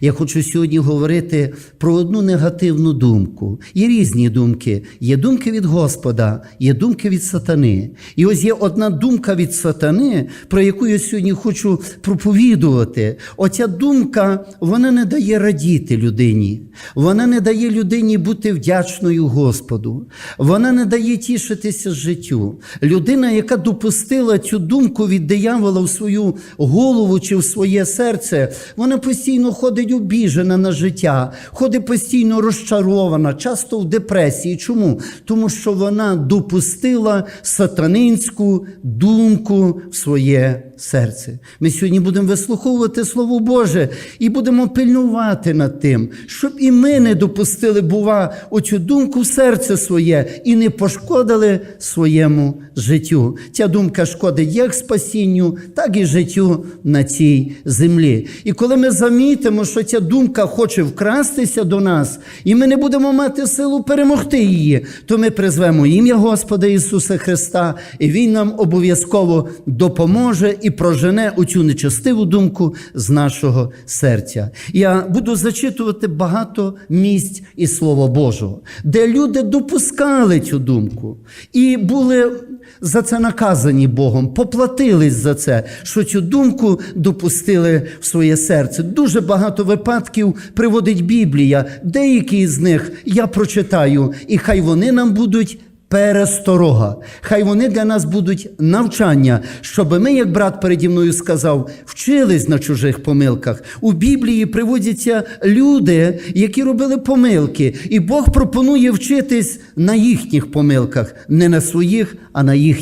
Я хочу сьогодні говорити про одну негативну думку. Є різні думки. Є думки від Господа, є думки від сатани. І ось є одна думка від сатани, про яку я сьогодні хочу проповідувати. Оця думка вона не дає радіти людині, вона не дає людині бути вдячною Господу, вона не дає тішитися життю. Людина, яка допустила цю думку від диявола в свою голову чи в своє серце, вона постійно ходить обіжена на життя, ходить постійно розчарована, часто в депресії. Чому? Тому що вона допустила сатанинську думку в своє серце. Ми сьогодні будемо вислуховувати Слово Боже і будемо пильнувати над тим, щоб і ми не допустили, бува, оцю думку в серце своє і не пошкодили своєму життю. Ця думка шкодить як спасінню, так і життю на цій землі. І коли ми замітимо, що ця думка хоче вкрастися до нас, і ми не будемо мати силу перемогти її, то ми призвемо ім'я Господа Ісуса Христа, і Він нам обов'язково допоможе і прожене оцю нечестиву думку з нашого серця. Я буду зачитувати багато місць із Слова Божого, де люди допускали цю думку і були за це наказані Богом, поплатились за це, що цю думку допустили в своє серце. Дуже багато випадків приводить Біблія. Деякі з них я прочитаю, і хай вони нам будуть. Пересторога, хай вони для нас будуть навчання, щоб ми, як брат переді мною сказав, вчились на чужих помилках. У Біблії приводяться люди, які робили помилки, і Бог пропонує вчитись на їхніх помилках, не на своїх, а на їхніх